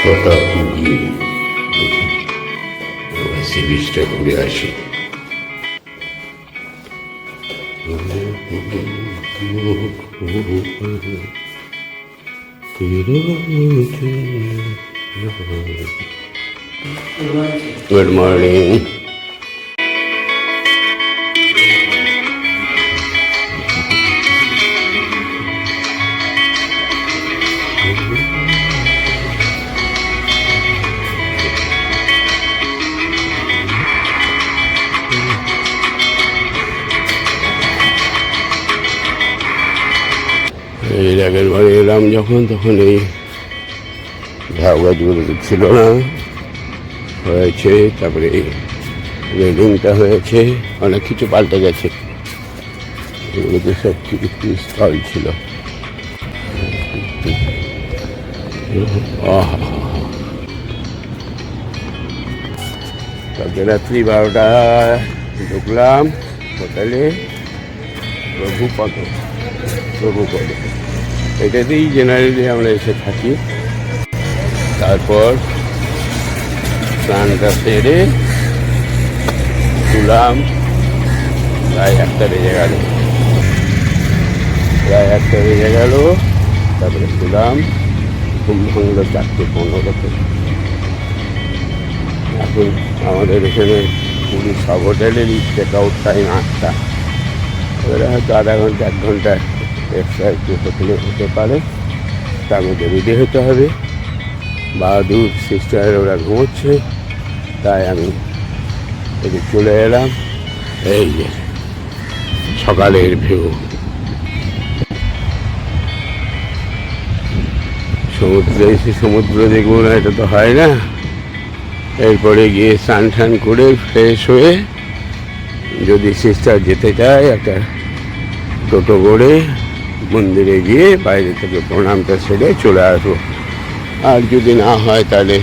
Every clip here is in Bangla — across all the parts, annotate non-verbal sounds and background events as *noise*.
ছটা কুড়ি সি বিচটা ঘুরে আসি গুড মর্নিং এর এলাম যখন, তখন এই ঝাউ গাছগুলো তো ছিল না। হয়েছে, তারপরে এই রেলিংটা হয়েছে, অনেক কিছু পাল্টে গেছে। এগুলোতে সব কি স্থল ছিল। কালকে রাত্রি বারোটা ঢুকলাম হোটেলে, প্রভুপদ প্রভুপদ। এটাতেই জেনারেলি আমরা এসে থাকি। তারপর স্নানটা সেরে শুলাম, প্রায় একটা বেজে গেল। প্রায় একটা বেজে গেল, তারপরে শুলাম, ঘুম ভাঙলো চারটে পনেরোতে এখন আমাদের এখানে পুরী সব হোটেলেরই চেক আউট টাইম আটটা। এবারে হয়তো আধা ঘণ্টা, এক ঘণ্টা এক্সট্রা একটু হোটেলে হতে পারে, তার মধ্যে রেডি হতে হবে। বাহাদুর সিস্টার ওরা ঘুমোচ্ছে, তাই আমি এদিকে চলে এলাম। এই যে, সকালের ভিউ সমুদ্রে এসে সমুদ্র দেখব না, এটা তো হয় না। এরপরে গিয়ে স্নান টান করে ফ্রেশ হয়ে যদি সিস্টার যেতে চায় একটা টোটো করে মন্দিরে গিয়ে বাইরে থেকে প্রণামটা সেরে চলে আসবো আর যদি না হয় তাহলে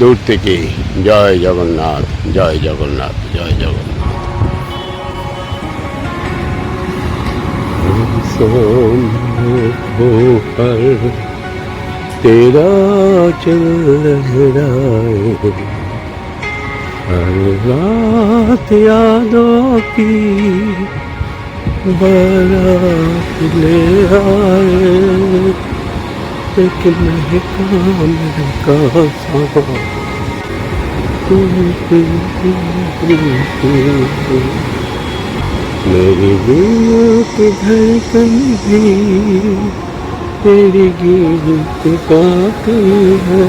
দূর থেকেই জয় জগন্নাথ জয় জগন্নাথ জয় জগন্নাথ पर तेरा चल लहराए हर रात यादों की बड़ा ले आए लेकिन मैं का मेरी गीत धड़कन भी तेरी गीत गाती है।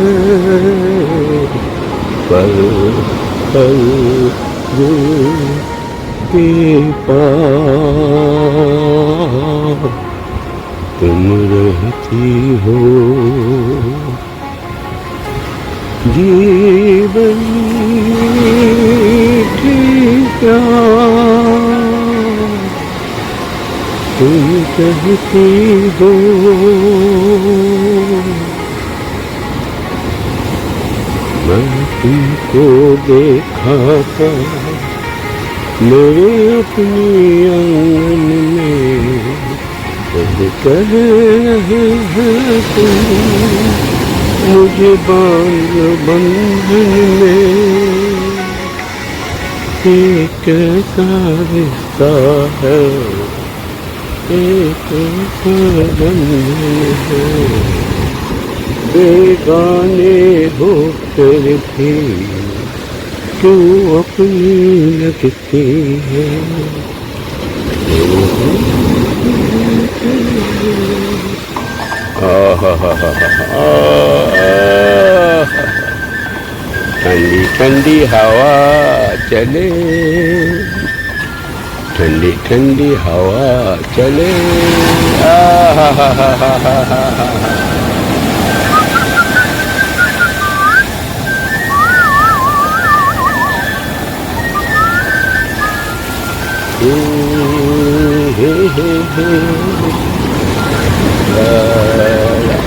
पल पल के तुम रहती हो। जीवन तुम कहती हो। मैं तुमको देखा था। मेरे अपनी आँगन में जब कह रहे हैं तुम। मुझे बाँध बंधन में एक कैसा रिश्ता है, एक बंधन है। बेगाने हो कर भी क्यों अपनी लगती है ठंडी ठंडी हवा चले ठंडी ठंडी हवा चले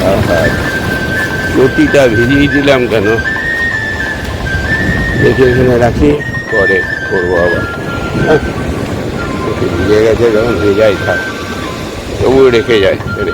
आहा চটিটা ভিজিয়ে দিলাম কেন দেখে এখানে রাখি পরে করব আবার হ্যাঁ ভিজে গেছে যখন ভেজাই থাক তবুও রেখে যায় রে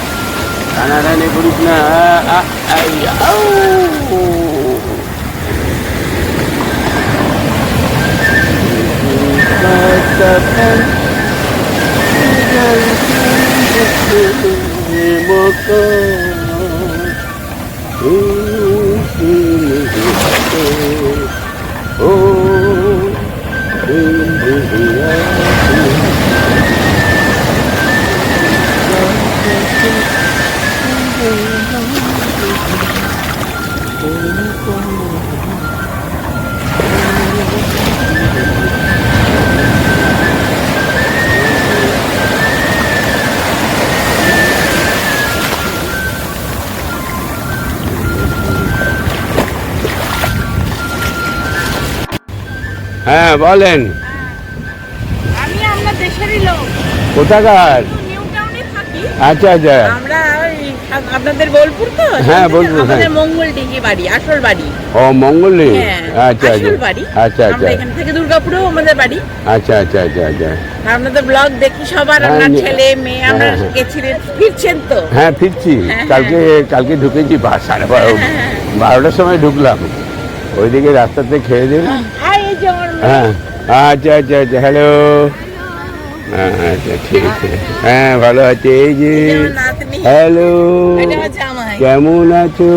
Tanarane burukna. Ah, ah, ay, au. Katakan dengan sungguh-sungguh. হ্যাঁ বলেন। আমি আপনার দেশেরই লোক। কোথাকার? আচ্ছা আচ্ছা। আমরা আপনাদের বোলপুর তো? হ্যাঁ, বোলপুর, হ্যাঁ। আমাদের মঙ্গল ডিঙ্গি বাড়ি আসল বাড়ি। ও মঙ্গলি হ্যাঁ আচ্ছা আচ্ছা। বাড়ি। আচ্ছা আচ্ছা। আমরা এখান থেকে দুর্গাপুরেও আমাদের বাড়ি। আচ্ছা আচ্ছা আচ্ছা আচ্ছা। আপনাদের ব্লগ দেখি সবার হ্যাঁ, আপনার ছেলে মেয়ে আমরা হ্যাঁ, হ্যাঁ। গেছিলেন ফিরছেন তো? হ্যাঁ ফিরছি। হ্যাঁ, কালকে কালকে ঢুকেছি সাড়ে বারো হ্যাঁ, হ্যাঁ। বারোটার সময় ঢুকলাম। ওইদিকে রাস্তাতে খেয়ে দিন আচ্ছা আচ্ছা আচ্ছা হ্যালো আচ্ছা ঠিক আছে হ্যাঁ ভালো আছে এই যে হ্যালো কেমন আছো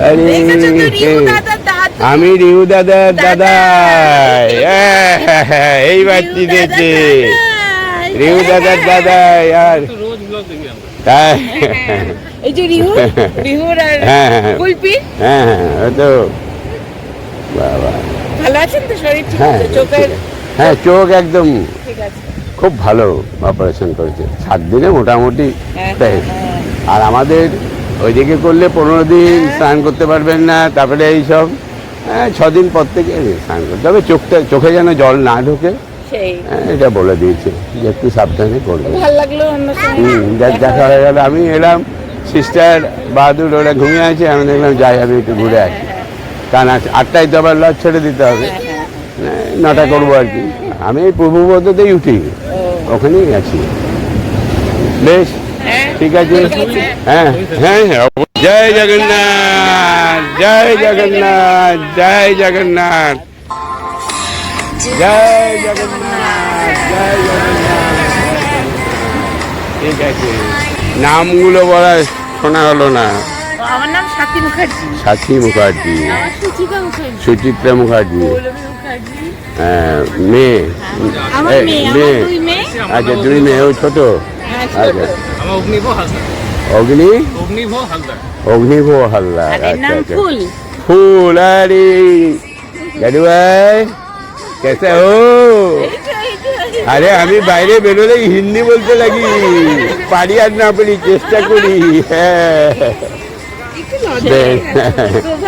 আরে আমি রিহু দাদার দাদা এই বাচ্চি দেখে রিহু দাদার দাদা আর এই যে রিহু রিহুর আর হ্যাঁ হ্যাঁ হ্যাঁ তো বাবা ভালো আছেন তো? শরীর ঠিক হ্যাঁ আছে? চোখের হ্যাঁ চোখ একদম ঠিক আছে। খুব ভালো অপারেশন করেছে। সাত দিনে মোটামুটি হ্যাঁ। আর আমাদের ওইদিকে করলে পনেরো দিন হ্যাঁ। স্নান করতে পারবেন না তারপরে এইসব হ্যাঁ ছদিন পর থেকে স্নান করতে হবে। চোখটা চোখে যেন জল না ঢোকে এটা বলে দিয়েছে যে একটু সাবধানে করবে দেখা হয়ে গেল। আমি এলাম সিস্টার বাহাদুর ওরা ঘুমিয়ে আছে আমি দেখলাম যাই আমি একটু ঘুরে আসি। কারণ আটটায় তো আবার লজ ছেড়ে দিতে হবে। হ্যাঁ, হ্যাঁ। হ্যাঁ, নটা করব আর কি। আমি এই পূর্ববর্ততেই উঠি। ওখানেই আছি। বেশ ঠিক আছে? হ্যাঁ হ্যাঁ। জয় জগন্নাথ জয় জগন্নাথ জয় জগন্নাথ। জয় জগন্নাথ জয় জগন্নাথ। ঠিক আছে। নামগুলো বলা শোনা হলো না। আমার নাম সাথী মুখার্জি। সাথী মুখার্জি। সুচিত্রা মুখার্জি। হ্যাঁ মেয়ে। মেয়ে আচ্ছা দুই মেয়ে ও ছোট? হ্যাঁ, আচ্ছা। অগ্নি? অগ্নিভ হালদার। আচ্ছা আচ্ছা, আচ্ছা ফুল। আরে। দাদু ভাই কেসা ও আরে আমি বাইরে বেরোলে হিন্দি বলতে লাগি। পারি আর না পারি চেষ্টা করি। হ্যাঁ।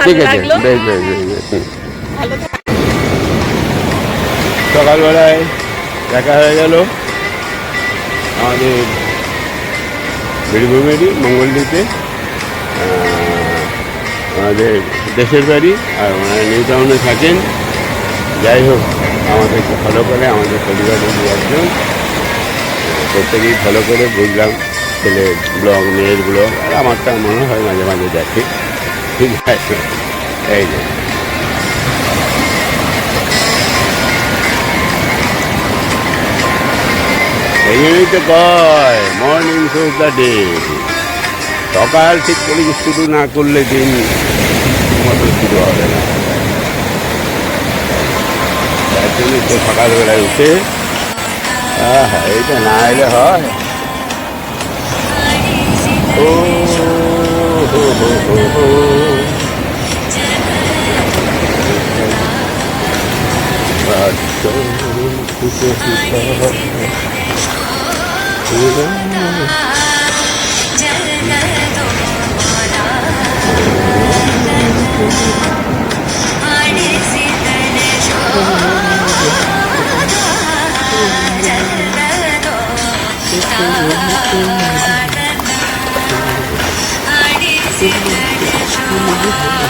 ঠিক আছে বেশ বেশ বেশ, সকালবেলায় দেখা হয়ে গেল। আমাদের বীরভূমেরই মঙ্গলদীতে আমাদের দেশের বাড়ি আর ওনারা নিউ টাউনে থাকেন যাই হোক আমাদেরকে ফলো করে আমাদের পরিবারের একজন প্রত্যেকেই ফলো করে বুঝলাম। ছেলে ব্লগ, মেয়ের আর আমারটা মনে হয় মাঝে মাঝে দেখে। ঠিক আছে, এই যে। এই তো কয় মর্নিং শোজ দ্য ডে সকাল ঠিক করে শুরু না করলে দিন মতো শুরু হবে না। তার জন্য সকালবেলায় উঠে, আহা, এইটা না এলে হয়। oh হো হো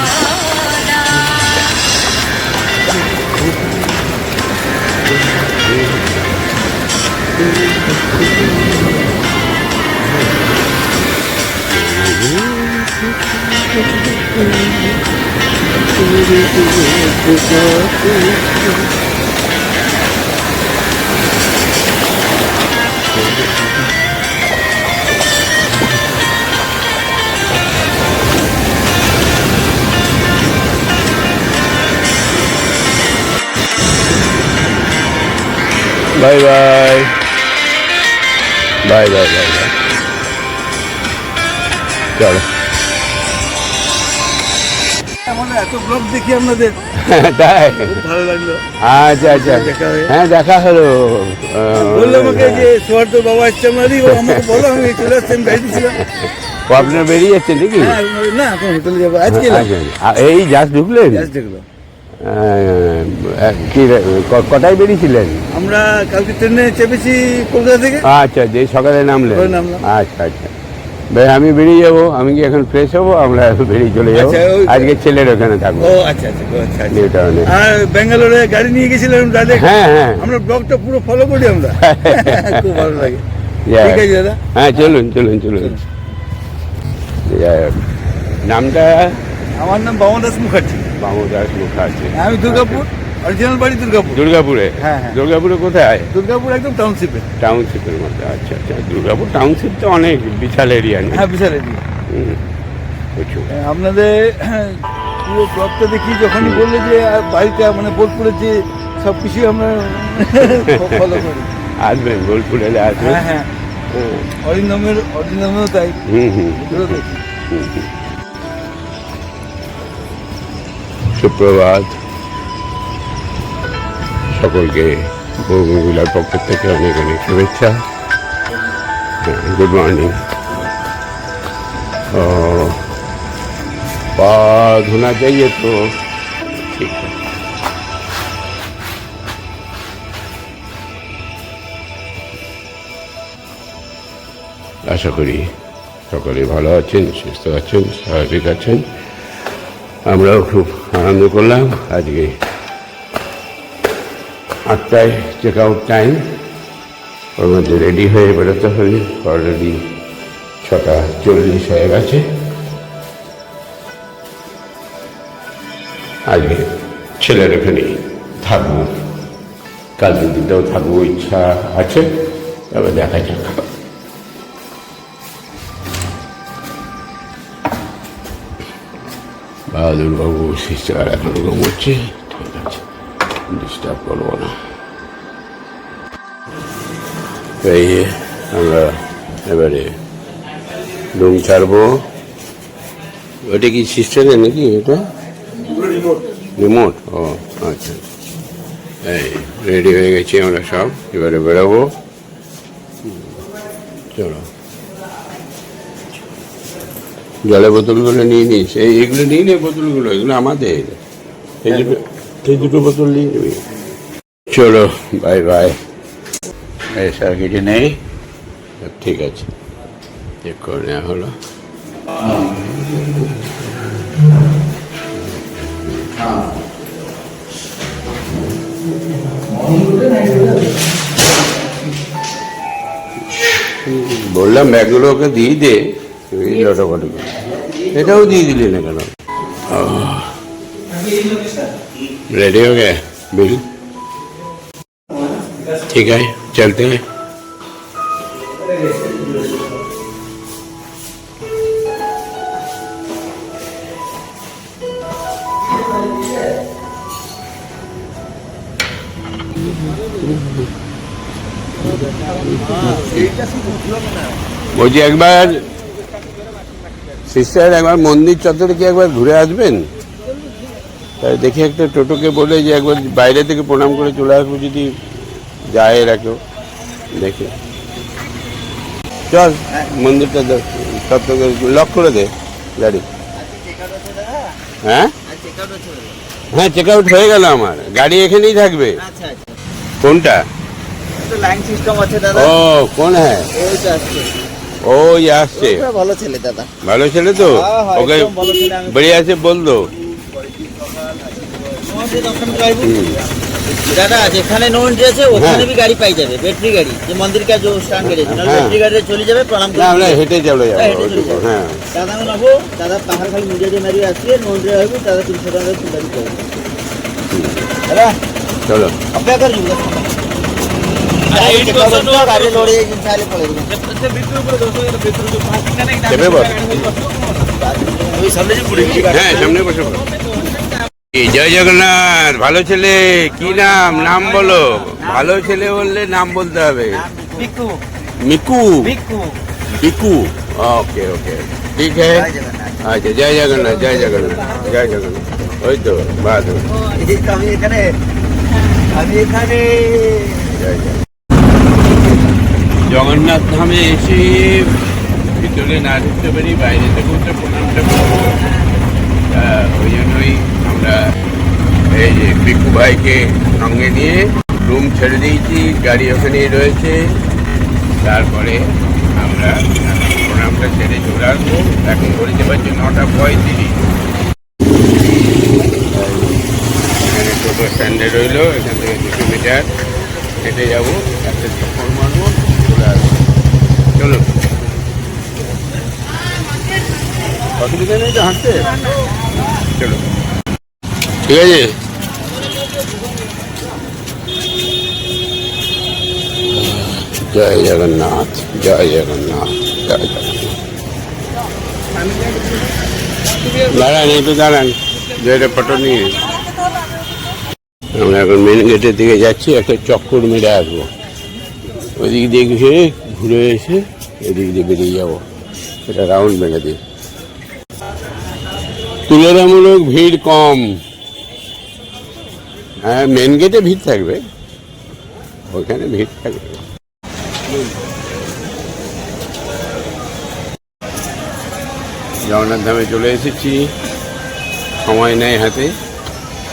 bye bye bye bye bye bye চলো তাই? লাগল। আচ্ছা আচ্ছা। হ্যাঁ দেখা হলো। আপনারা বেরিয়ে যাচ্ছেন নাকি? হ্যাঁ। আচ্ছা, এই জাস্ট ঢুকলেন? কি কটায় বেরিয়েছিলেন? আমরা কালকে ট্রেনে চেপেছি কলকাতা থেকে। আচ্ছা যে সকালে নামলেন। আচ্ছা আচ্ছা। বেশ আমি বেরিয়ে যাব আমি কি এখন ফ্রেশ হব? আমরা বেরিয়ে চলে যাব। আচ্ছা, আজকে ছেলের ওখানে থাকব। ও আচ্ছা আচ্ছা আচ্ছা আচ্ছা। আর ব্যাঙ্গালোরে গাড়ি নিয়ে গেছিলাম ডাইরেক্ট? হ্যাঁ হ্যাঁ। আমরা ব্লগটা পুরো ফলো করি আমরা। *laughs* খুব ভালো লাগে। ঠিক আছে দাদা। হ্যাঁ চলুন চলুন চলুন। নামটা? আমার নাম বামন দাস মুখার্জি। বামুদাস মুখার্জি আমি দুর্গাপুর অরিজিনাল বাড়ি দুর্গাপুর। দুর্গাপুরে? হ্যাঁ, হ্যাঁ। দুর্গাপুরে কোথায় দুর্গাপুর একদম টাউনশিপে টাউনশিপের মধ্যে আচ্ছা আচ্ছা। দুর্গাপুর টাউনশিপ তো অনেক বিশাল এরিয়া হ্যাঁ বিশাল এরিয়া হুম, প্রচুর। আপনাদের *clears throat* পুরো ব্লগটা দেখি যখনই বললে যে বাড়িটা মানে বোলপুরের যে সব কিছু আমরা *laughs* ফলো করি। আসবেন বোলপুর এলে আসবেন। হ্যাঁ হ্যাঁ। হুম, অরিন্দমের অরিন্দমেও তাই। হুম হুম। হুম দেখি সুপ্রভাত। সকলকে বগুলার পক্ষ থেকে অনেক অনেক শুভেচ্ছা। গুড মর্নিং পা ধোনা যাইয়ে তো। ঠিক আছে। আশা করি সকলে ভালো আছেন, সুস্থ আছেন, স্বাভাবিক আছেন। আমরাও খুব আনন্দ করলাম। আজকে আটটায় চেক আউট টাইম ওর মধ্যে রেডি হয়ে বেরোতে হবে। অলরেডি ছটা চল্লিশ হয়ে গেছে। আজকে ছেলের এখানে থাকব। কাল দুদিনটাও থাকব, ইচ্ছা আছে, তবে দেখা যাক। বাহাদুরবাবু সিস্টার এখন ঘুমোচ্ছে ঠিক আছে ডিস্টার্ব করব না এই আমরা এবারে রুম ছাড়বো ওটা কি সিস্টারের নাকি এটা রিমোট ও আচ্ছা এই রেডি হয়ে গেছি আমরা সব এবারে বেরোবো চলো জলের বোতলগুলো নিয়ে নিস। এই এগুলো নিয়ে নে বোতলগুলো, এগুলো আমাদের। এই দুটো এই দুটো বোতল নিয়ে নিবি। চলো বাই বাই এসব কিছু নেই? ঠিক আছে। চেক করে নেওয়া হলো। বললাম ব্যাগগুলো ওকে দিয়ে দে। এই লটাপটি এটাও দিয়ে দিলি না কেন रेडी हो गए बिल ठीक है चलते हैं বলছি একবার সিস্টার একবার মন্দির চত্বরে কি একবার ঘুরে আসবেন? তাই দেখি একটা টোটোকে বলে যে একবার বাইরে থেকে প্রণাম করে চলে আসব যদি যায় এরা কেউ। দেখে। চল মন্দিরটা থেকে লক করে দে গাড়ি। হ্যাঁ? হ্যাঁ চেক আউট হয়ে গেল আমার। গাড়ি এখানেই থাকবে। কোনটা? ও কোন হ্যাঁ? ওই আসছে ভালো ছেলে দাদা ভালো ছেলে তো হ্যাঁ, হ্যাঁ, ওকে বেরিয়ে আছে বল দো আমাদের দর্শন করাইবো। হুম। দাদা যেখানে নো এন্ট্রি আছে ওখানে হ্যাঁ। भी গাড়ি পাই যাবে ব্যাটারি গাড়ি যে মন্দির কা যে স্ট্যান্ড গাড়ি আছে। ব্যাটারি গাড়ি চলে যাবে প্রণাম না আমরা হেঁটে চলে যাব। হ্যাঁ দাদা নেব দাদা পাহাড় খালি মিডিয়া দিয়ে মারি আসছে নো এন্ট্রি হবে দাদা তিনশো টাকা দিয়ে দাদা চলো অপেক্ষা জয় জগন্নাথ ভালো ছেলে কি নাম? নাম বলো। ভালো ছেলে বললে নাম বলতে হবে। মিকু। Miku okay okay. ঠিক है আচ্ছা জয় জগন্নাথ জয় জগন্নাথ জয় জগন্নাথ। ওই তো বাদ আমি এখানে আমি এখানে। জগন্নাথ ধামে এসে ভিতরে না ঢুকতে পারি, বাইরে থেকে উঠে প্রণামটা করব। ওই জন্যই আমরা এই যে পিকু ভাইকে সঙ্গে নিয়ে রুম ছেড়ে দিয়েছি, গাড়ি ওখানেই রয়েছে। তারপরে আমরা প্রণামটা ছেড়ে চলে আসব। এখন বলতে পারছি নটা পঁয়ত্রিশ। এখানে টোটো স্ট্যান্ডে রইল, এখান থেকে দুশো মিটার হেঁটে যাব। একটা চক্কর মারবো চলে আসব চলো তো ঠিক আছে। জয় জগন্নাথ জয় জগন্নাথ দাঁড়ান একটু দাঁড়ান দুইটা ফটো নিয়ে। আমরা এখন মেন গেটের দিকে যাচ্ছি, একটা চক্কর মেরে আসব। ওইদিক দিয়ে ঘুরে ঘুরে এসে এদিক দিয়ে বেরিয়ে যাব। এটা রাউন্ড মেরে দিই তুলনামূলক ভিড় কম। হ্যাঁ মেন গেটে ভিড় থাকবে। ওখানে ভিড় থাকবে। জগন্নাথ ধামে চলে এসেছি। সময় নেই হাতে।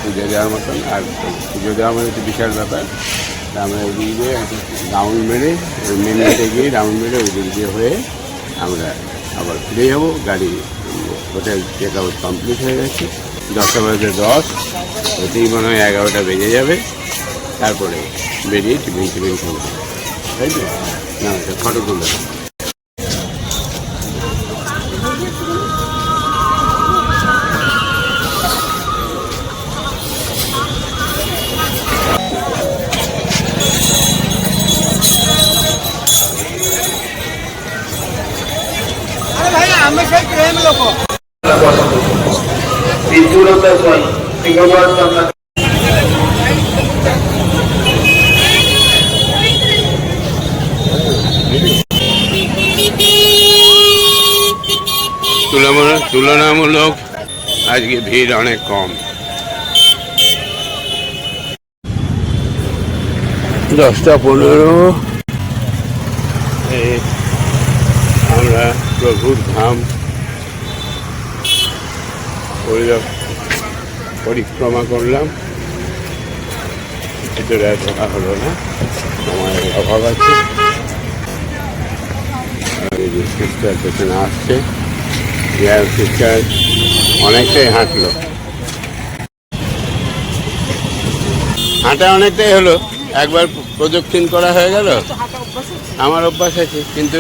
পুজো দেওয়ার মতন। আর পুজো দেওয়া মানে বিশাল ব্যাপার। আমরা ওই দিয়ে রাউন্ড মেরে ওই মেন গেটে গিয়ে রাউন্ড মেরে ওই দিক দিয়ে হয়ে আমরা আবার ফিরে যাব। গাড়ি হোটেল চেক আউট কমপ্লিট হয়ে গেছে। দশটা বাজে দশ ওতেই মনে হয় এগারোটা বেজে যাবে। তারপরে বেরিয়ে টিফিন টিফিন করব তাই তো? না ফটো তুলে তুলনামূলক আজকে ভিড় অনেক কম। দশটা পনেরো। আমরা প্রভুর ধাম। পরিদর্শ- পরিক্রমা করলাম। ভিতরে আর ঢোকা হলো না। সময়ের অভাব আছে। সিস্টার পেছনে আসছে। ইয়ার সিস্টার অনেকটাই হাঁটলো। হাঁটা অনেকটাই হলো। একবার প্রদক্ষিণ করা হয়ে গেল। আমার অভ্যাস আছে, কিন্তু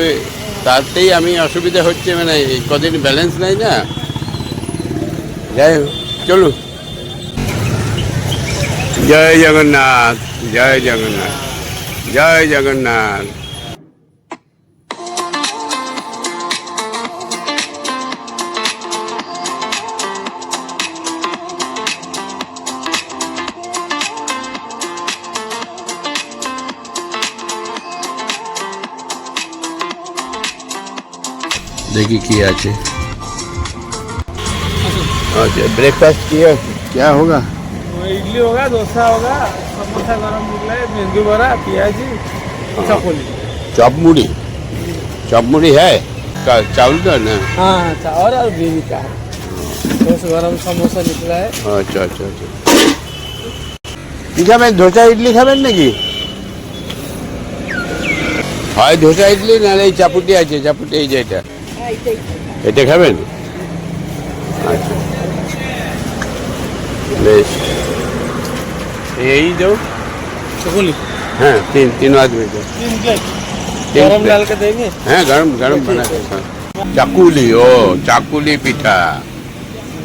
তাতেই আমি অসুবিধা হচ্ছে মানে কদিন ব্যালেন্স নাই না। যাই হোক, চলুন। জয় জগন্নাথ জয় জগন্নাথ জয় জগন্নাথ দেখি কি আছে আচ্ছা ব্রেকফাস্ট কি আছে क्या होगा इडली होगा डोसा होगा समोसा गरम मिल है मेंदू बड़ा प्याजी चकोली चॉप मुड़ी चॉप मुड़ी है का चावल का ना हाँ चावल और ग्रेवी का है दस गरम समोसा निकला है আচ্ছা আচ্ছা আচ্ছা কি খাবেন ধোসা ইডলি খাবেন নাকি হয় ধোসা ইডলি নাহলে এই চাপুটি আছে চাপুটি এই যে এটা হ্যাঁ, এইটাই এটা খাবেন আচ্ছা বেশ এই দাও चकोली हाँ तीन तीन आदमी को तीन प्लेट तीन गरम प्लेट। डाल के देंगे হ্যাঁ গরম গরম বানা के खाओ। চাকুলি ও চাকুলি পিঠা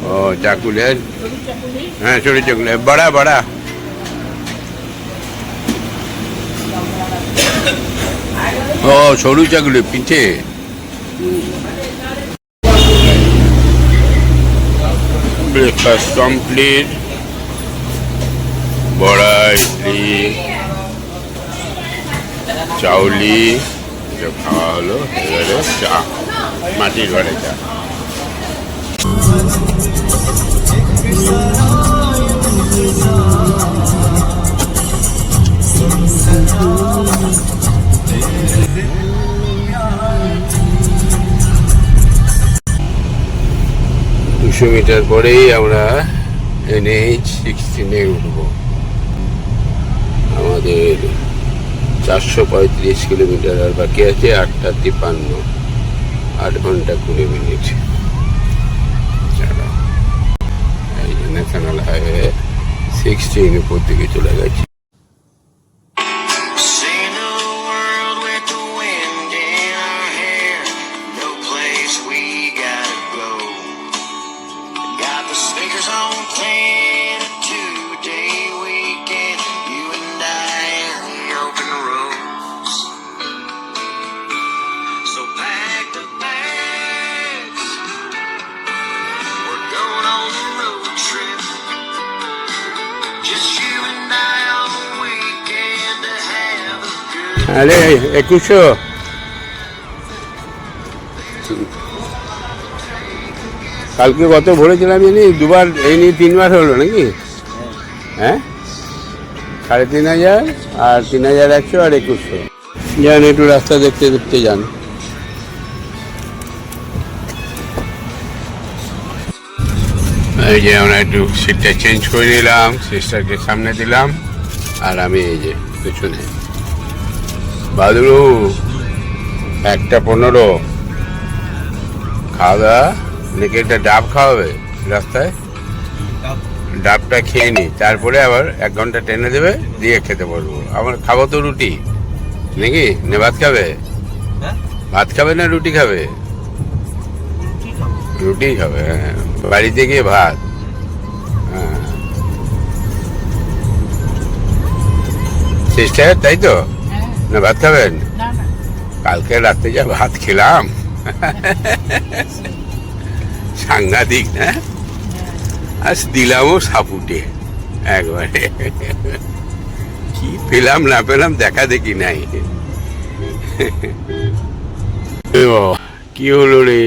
ও চাকুলি আর হ্যাঁ ছোট চাকুলি বড়া বড়া ও সরু চাকুলি পিঠে ব্রেকফাস্ট কমপ্লিট বড়া ইডলি, চাউলি এসব খাওয়া হলো। এবারে চা, মাটির ঘরে চা। দুশো মিটার পরেই আমরা এনএইচ সিক্সটিনে উঠবো। আমাদের চারশো পঁয়ত্রিশ কিলোমিটার আর বাকি আছে আটটা তিপ্পান্ন, আট ঘণ্টা কুড়ি মিনিট। ন্যাশনাল হাইওয়ে সিক্সটিন উপর দিকে চলে গেছে। আরে একুশো কালকে কত ভরেছিলাম জানি? দুবার, এই নিয়ে তিনবার হলো নাকি? হ্যাঁ? সাড়ে তিন হাজার আর তিন হাজার একশো আর একুশশো। যান, একটু রাস্তা দেখতে দেখতে যান। এই যে আমরা একটু সিটটা চেঞ্জ করে নিলাম সিস্টারকে সামনে দিলাম, আর আমি এই যে পেছনে। বাদুরু একটা পনেরো। খাওয়া দাওয়া নাকি একটা ডাব খাওয়াবে রাস্তায়। ডাবটা খেয়ে নি তারপরে আবার এক ঘণ্টা টেনে দেবে দিয়ে খেতে পারব আমার খাব তো রুটি। নাকি? না ভাত খাবে? ভাত খাবে না রুটি খাবে? রুটি খাবে। হ্যাঁ। বাড়িতে গিয়ে ভাত। হ্যাঁ। সিস্টার তাই তো? না ভাত খাবেন? কালকে রাত্রে যা ভাত খেলাম। সাংঘাতিক না? আজ দিলামও সাপুটে একবারে। কি পেলাম না পেলাম দেখা দেখি নাই। কি হলো রে?